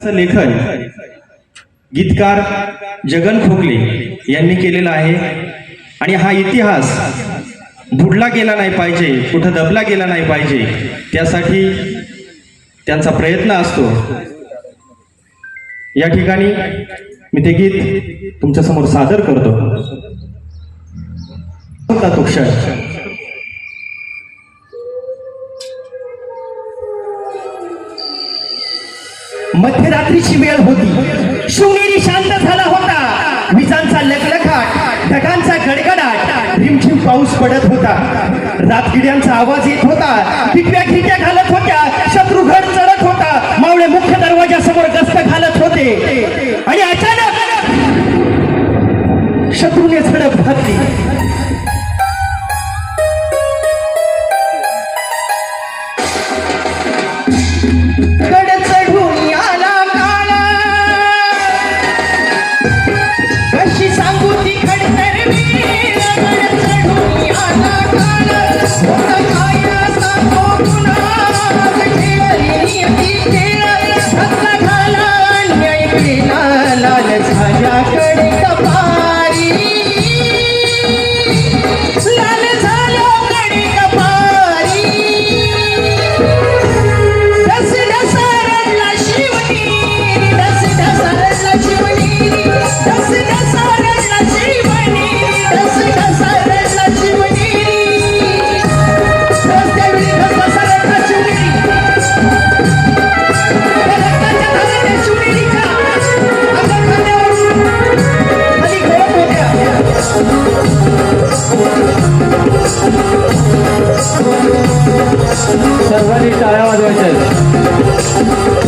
लेखन गीतकार जगन खोकले यांनी केलेला आहे. आणि हा इतिहास बुडला गेला नाही पाहिजे कुठं दबला गेला नाही पाहिजे त्यासाठी त्यांचा प्रयत्न असतो. या ठिकाणी मी ते गीत तुमच्यासमोर सादर करतो. तो क्षण मध्यरात्रीची वेळ होती. शिवनेरी शांत झाला होता. विजांचा लखलखाट ढगांचा गडगडाट रिमझिम पाऊस पडत होता. रातगिड्यांचा आवाज येत होता. टिप्या खिडक्या घालत होत्या. शत्रुघड सर्वांनी टाळ्या वाजवायच्या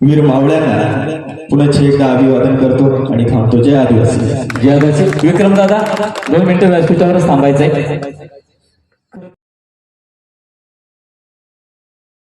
वीर मावळ्यांना पुन्हा एकदा अभिवादन करतो आणि थांबतो. जय आदिवासी. जय आदिवासी. विक्रम दादा दोन मिनिटं व्यासपीठावरच थांबायचंय.